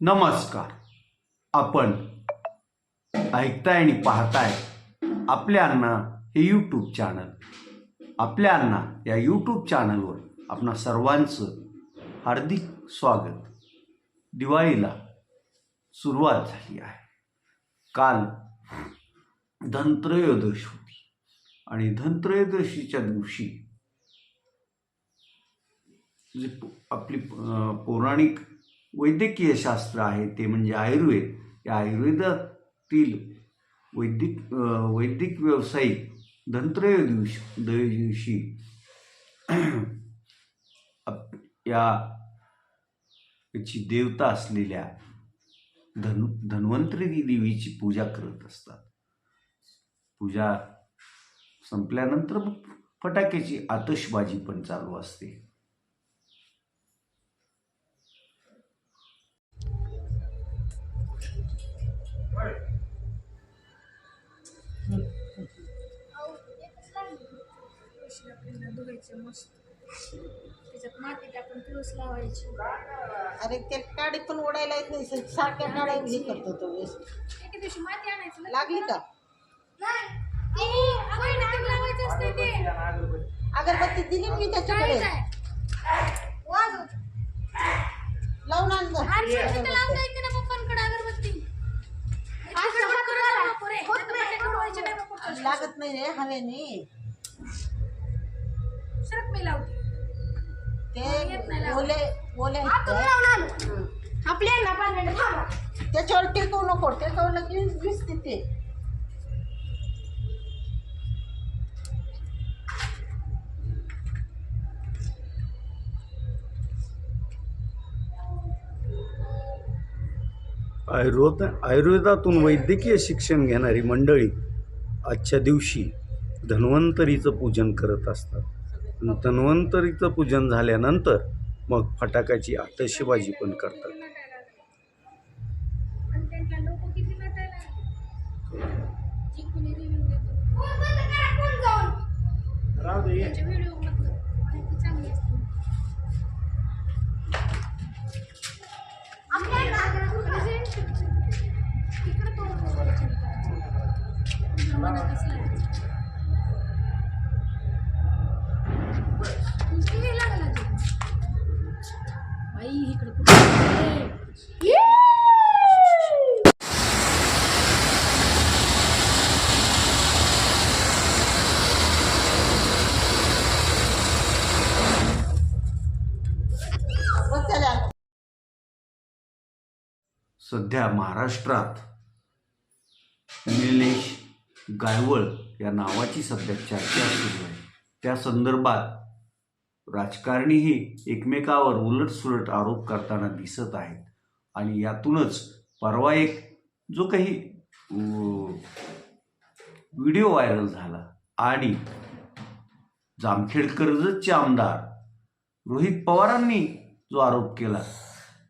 नमस्कार. आपण ऐकताय आणि पाहताय आपल्या अण्णा हे यूट्यूब चॅनल आपल्या अण्णा या यूट्यूब चॅनलवर आपणा सर्वांचं हार्दिक स्वागत. दिवाळीला सुरुवात झाली आहे. काल धनत्रयोदश होती आणि धनत्रयोदशीच्या दिवशी जे आपली पौराणिक वैद्यकीय शास्त्र आहे ते म्हणजे आयुर्वेद. या आयुर्वेदातील वैदिक वैदिक व्यावसायिक धनत्रयो दिवशी दिवशी आप- या याची देवता असलेल्या धन धन्वंतरी देवीची पूजा करत असतात. पूजा संपल्यानंतर मग फटाक्याची आतषबाजी पण चालू असते. धुवायचं मस्त. त्याच्यात माती टाकून तुळस लावायची. अरे ते काडी पण ओढायला येत नाही सारख्या काड्या हे करतो तो वेळेस एके दिवशी माती आणायचं लागली का? नाही. ते अगरबत्ती लावायचं असते ते. अगरबत्ती दिली मी त्याच्याकडे. आहे. लावून आण गं. अगरबत्ती. लागत नाही रे हवेने सरक मी लावते. ते. ओले ओले आहेत आता ते. लावून आलो आपल्या पाच मिनिटं थांबा. त्याच्यावर टेकवू नको टेकवलं की वीस तिथे आयुर्वेद आयुर्वेदातून वैद्यकीय शिक्षण घेणारी मंडळी आजच्या दिवशी धन्वंतरीचं पूजन करत असतात. धन्वंतरीचं पूजन झाल्यानंतर मग फटाक्याची आतषबाजी पण करतात. सध्या महाराष्ट्रात निलेश गायवळ या नावाची सध्या चर्चा सुरू आहे. त्या संदर्भात राजकारणीही एकमेकावर उलटसुलट आरोप करताना दिसत आहेत. आणि यातूनच परवा एक जो काही व्हिडिओ व्हायरल झाला आणि जामखेड कर्जतचे आमदार रोहित पवारांनी जो आरोप केला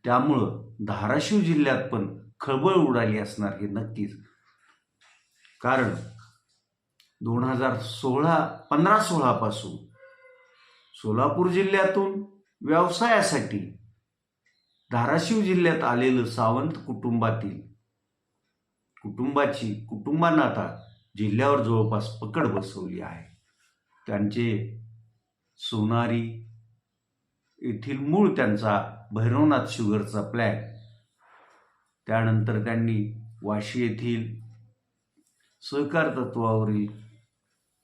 त्यामुळं धाराशिव जिल्ह्यात पण खळबळ उडाली असणार हे नक्कीच. कारण दोन हजार सोळा पंधरा सोळापासून सोलापूर जिल्ह्यातून व्यवसायासाठी धाराशिव जिल्ह्यात आलेलं सावंत कुटुंबातील कुटुंबाची कुटुंबांना आता जिल्ह्यावर जवळपास पकड बसवली आहे. त्यांचे सोनारी येथील मूळ त्यांचा भैरवनाथ शुगरचा प्लॅन त्यानंतर त्यांनी वाशी येथील सहकार तत्वावरील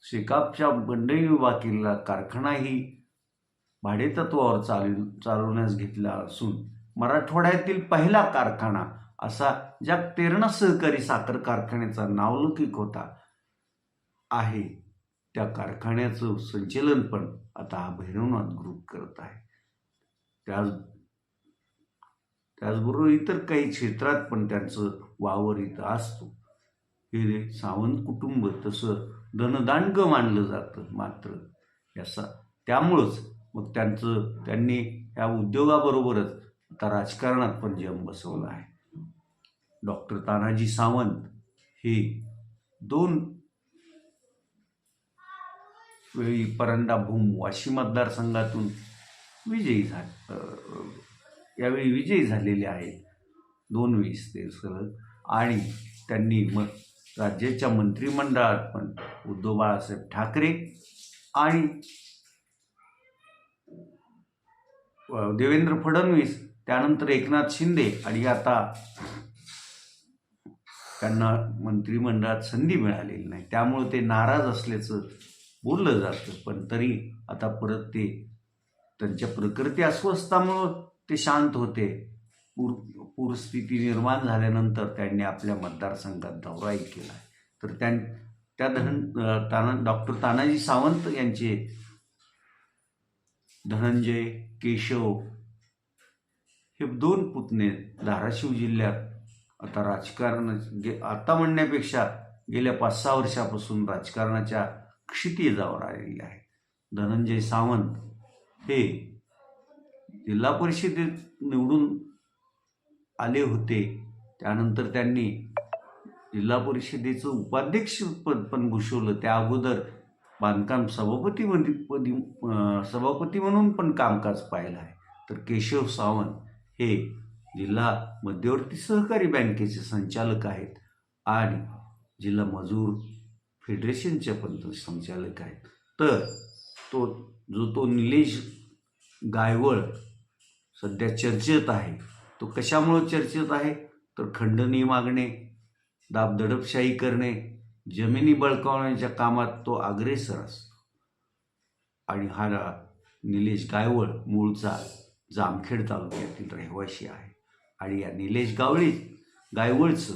शेकापच्या मंडई विभाग केलेला कारखानाही भाडेतत्वावर चालू चालवण्यास घेतला असून मराठवाड्यातील पहिला कारखाना असा ज्या तेरणा सहकारी साखर कारखान्याचा नावलौकिक होता आहे. त्या कारखान्याचं संचलन पण आता हा भैरवनाथ ग्रुप करत आहे. त्या त्याचबरोबर इतर काही क्षेत्रात पण त्यांचं वावर इथं असतो. हे रे सावंत कुटुंब तसं धनदांड मानलं जातं मात्र. याचा त्यामुळंच मग त्यांचं त्यांनी या उद्योगाबरोबरच आता राजकारणात पण जम बसवलं आहे. डॉक्टर तानाजी सावंत हे दोन वेळी परंडा भूम वाशी मतदारसंघातून विजयी झाले. यावेळी विजयी झालेले आहेत. दोन वीस ते सलग आणि त्यांनी मग राज्याच्या मंत्रिमंडळात पण उद्धव बाळासाहेब ठाकरे आणि देवेंद्र फडणवीस त्यानंतर एकनाथ शिंदे आणि आता त्यांना मंत्रिमंडळात संधी मिळालेली नाही. त्यामुळे ते नाराज असल्याचं बोललं जातं. पण तरी आता परत ते त्यांच्या प्रकृती अस्वस्थामुळं ते शांत होते. पूर पूरस्थिती निर्माण झाल्यानंतर त्यांनी आपल्या मतदारसंघात दौराही केला. तर त्यां त्या धन ताना डॉक्टर तानाजी सावंत यांचे धनंजय केशव हे दोन पुतणे धाराशिव जिल्ह्यात आता राजकारण गे आता म्हणण्यापेक्षा गेल्या पाच सहा वर्षापासून राजकारणाच्या क्षितिजावर आलेले आहे धनंजय सावंत हे जिल्हा परिषदेत निवडून आले होते. त्यानंतर त्यांनी जिल्हा परिषदेचं उपाध्यक्ष पद पण भूषवलं. त्या अगोदर बांधकाम सभापती म्हणजे पदी सभापती म्हणून पण कामकाज पाहिलं आहे. तर केशव सावंत हे जिल्हा मध्यवर्ती सहकारी बँकेचे संचालक आहेत आणि जिल्हा मजूर फेडरेशनचे पण संचालक आहेत. तर तो जो तो निलेश गायवळ सध्या चर्चेत आहे. तो कशामुळं चर्चेत आहे? तर खंडणी मागणे दाबदडपशाही करणे जमिनी बळकावण्याच्या कामात तो अग्रेसर असतो. आणि हा निलेश गायवळ मूळचा जामखेड तालुक्यातील रहिवासी आहे. आणि या निलेश गावळी गायवळचं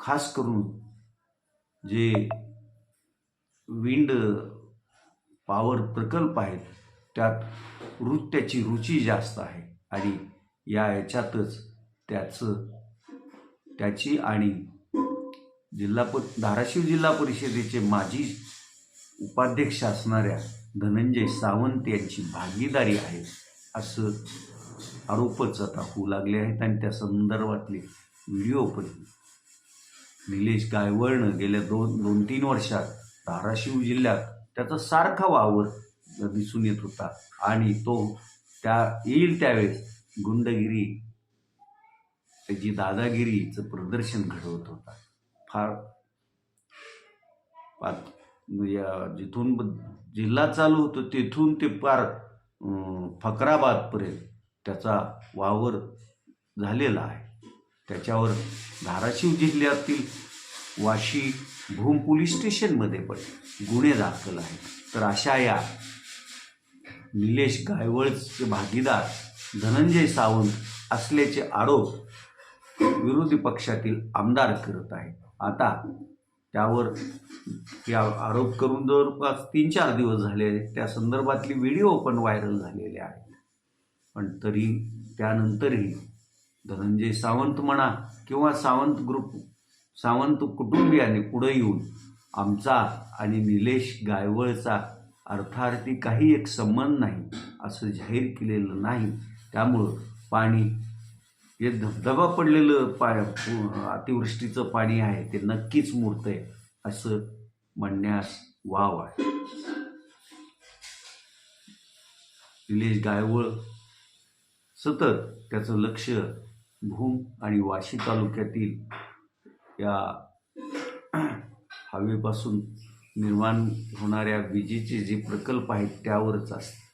खास करून जे विंड पॉवर प्रकल्प आहेत त्यात नृत्याची रुची जास्त आहे. आणि या याच्यातच त्याचं त्याची आणि जिल्हा प धाराशिव जिल्हा परिषदेचे माजी उपाध्यक्ष असणाऱ्या धनंजय सावंत यांची भागीदारी आहे असं आरोपच आता होऊ लागले आहेत. आणि त्या संदर्भातले व्हिडिओ पण निलेश गायवळनं गेल्या दोन दोन तीन वर्षात धाराशिव जिल्ह्यात त्याचा सारखा वावर दिसून येत होता. आणि तो त्या येईल त्यावेळेस गुंडगिरी त्याची दादागिरीचं प्रदर्शन घडवत होता. फार या जिथून जिल्हा चालू होतो तिथून ते पार फकराबादपर्यंत त्याचा वावर झालेला आहे. त्याच्यावर धाराशिव जिल्ह्यातील वाशी भूम पोलीस स्टेशनमध्ये पण गुन्हे दाखल आहेत. तर अशा या निलेश गायवळचे भागीदार धनंजय सावंत असल्याचे आरोप विरोधी पक्षातील आमदार करत आहेत. आता त्यावर या आरोप करून जवळपास तीन चार दिवस झाले त्या संदर्भातली व्हिडिओ पण व्हायरल झालेले आहेत. पण तरी त्यानंतरही धनंजय सावंत म्हणा किंवा सावंत ग्रुप सावंत कुटुंबियाने पुढे येऊन आमचा आणि निलेश गायवळचा अर्थार्थी काही एक संबंध नाही असं जाहीर केलेलं नाही. त्यामुळं पाणी जे धबधबा पडलेलं पा अतिवृष्टीचं पाणी आहे ते नक्कीच मूर्त आहे असं म्हणण्यास वाव आहे. निलेश गायवळ सतत त्याचं लक्ष भूम आणि वाशी तालुक्यातील या हवेपासून निर्माण होणाऱ्या विजेचे जे प्रकल्प आहेत त्यावरच असतं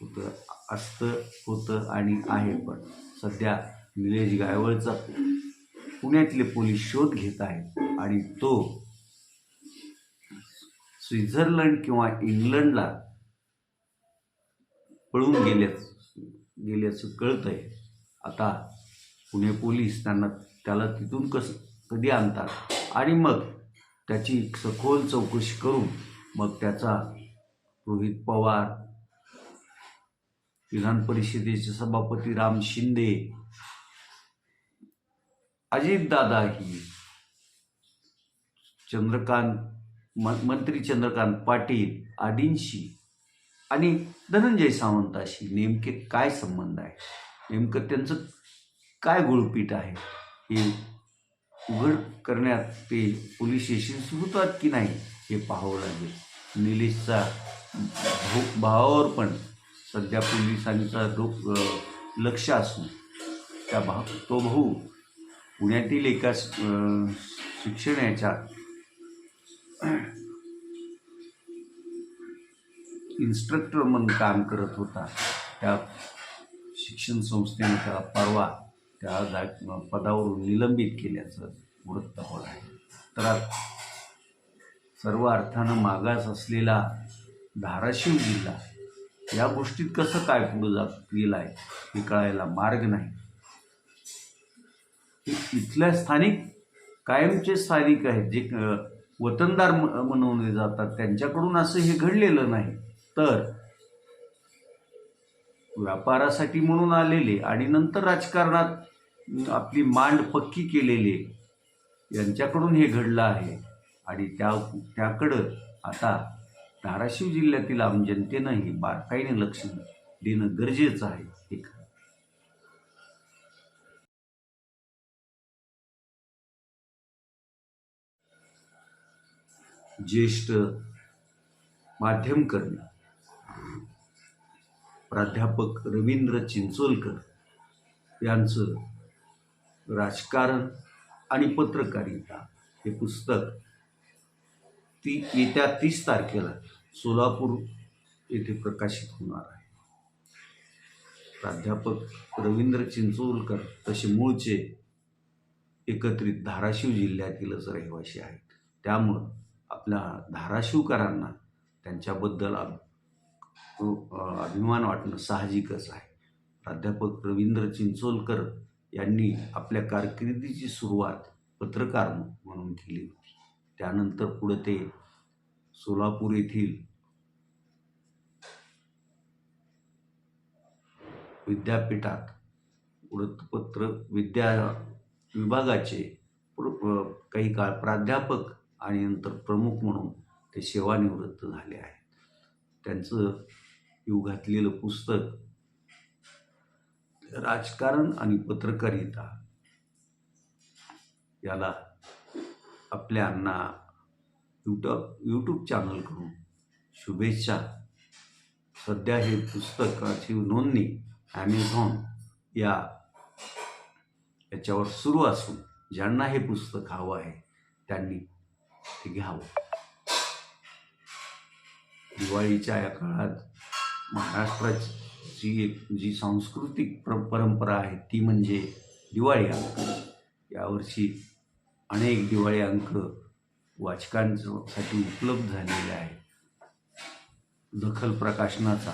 होतं असतं होतं आणि आहे पण. सध्या निलेश गायवळचा पुण्यातले पोलीस शोध घेत आहेत आणि तो स्वित्झर्लंड किंवा इंग्लंडला पळून गेल्याच गेल्याचं कळत आहे आता पुणे पोलीस त्यांना त्याला तिथून कसं कधी आणतात? आणि मग त्याची सखोल चौकशी करून मग त्याचा रोहित पवार विधान परिषदेचे सभापती राम शिंदे अजितदादा ही चंद्रकांत म मंत्री चंद्रकांत पाटील आदींशी आणि धनंजय सावंताशी नेमके काय संबंध आहे? नेमकं त्यांचं काय गुळपीठ आहे? हे उघड करण्यात ते पोलीस यशस्वी होतात की नाही हे पाहावं लागेल. निलेशचा भाऊ भावावर पण सध्या पोलिसांचा डोक लक्ष असून. त्या भाऊ तो भाऊ पुण्यातील एका शिक्षणाच्या इन्स्ट्रक्टर म्हणून काम करत होता. त्या शिक्षण संस्थेने त्याला परवा त्या जा पदावरून निलंबित केल्याचं वृत्त होत आहे. तर सर्व अर्थानं मागास असलेला धाराशिव जिल्हा या गोष्टीत कसं काय पुढं जात गेला आहे हे कळायला मार्ग नाही. इथल्या स्थानिक कायमचे स्थानिक आहेत जे वतनदार म- म्हणवले जातात त्यांच्याकडून असं हे घडलेलं नाही. तर व्यापारासाठी म्हणून आलेले आणि नंतर राजकारणात आपली मांड पक्की केलेली यांच्याकडून हे घडलं आहे. आणि त्या त्याकडं आता धाराशिव जिल्ह्यातील आम जनतेनंही बारकाईने लक्ष देणं गरजेचं आहे. हे ज्येष्ठ माध्यमकर्मी प्राध्यापक रवींद्र चिंचोलकर यांचं राजकारण आणि पत्रकारिता हे पुस्तक ती येत्या तीस तारखेला सोलापूर येथे प्रकाशित होणार आहे. प्राध्यापक रवींद्र चिंचोलकर तसे मूळचे एकत्रित धाराशिव जिल्ह्यातीलच रहिवासी आहेत. त्यामुळं आपल्या धाराशिवकरांना त्यांच्याबद्दल अभिमान वाटणं साहजिकच आहे. प्राध्यापक रवींद्र चिंचोलकर यांनी आपल्या कारकिर्दीची सुरुवात पत्रकार म्हणून केली होती. त्यानंतर पुढे ते सोलापूर येथील विद्यापीठात वृत्तपत्र विद्या विभागाचे काही काळ प्राध्यापक आणि नंतर प्रमुख म्हणून ते सेवानिवृत्त झाले आहेत. त्यांचं येऊ घातलेलं पुस्तक राजकारण आणि पत्रकारिता याला आपल्या अण्णा यूट्यूब यूट्यूब चॅनलकडून शुभेच्छा. सध्या हे पुस्तकाची नोंदणी ॲमेझॉन या याच्यावर सुरू असून ज्यांना हे पुस्तक हवं आहे त्यांनी ते घ्यावं. दिवाळीच्या या काळात महाराष्ट्राची एक जी सांस्कृतिक प्र परंपरा आहे ती म्हणजे दिवाळी अंक. यावर्षी अनेक दिवाळी अंक वाचकांसाठी उपलब्ध झालेले आहेत. दखल प्रकाशनाचा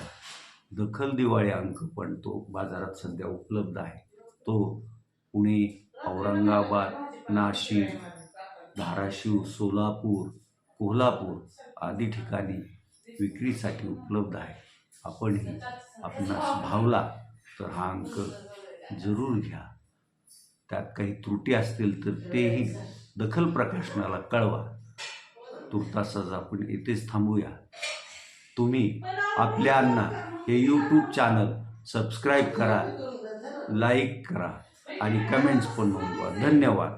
दखल दिवाळी अंक पण तो बाजारात सध्या उपलब्ध आहे. तो पुणे औरंगाबाद नाशिक धाराशिव सोलापूर कोल्हापूर आदी ठिकाणी विक्रीसाठी उपलब्ध आहे. आपणही आपणास भावला तर हा अंक जरूर घ्या. त्यात काही त्रुटी असतील तर तेही दखल प्रकाशनाला कळवा. तुर्तासाच आपण येथेच थांबूया. तुम्ही आपल्यांना हे यूट्यूब चॅनल सबस्क्राईब करा लाईक करा आणि कमेंट्स पण नोंदवा. धन्यवाद.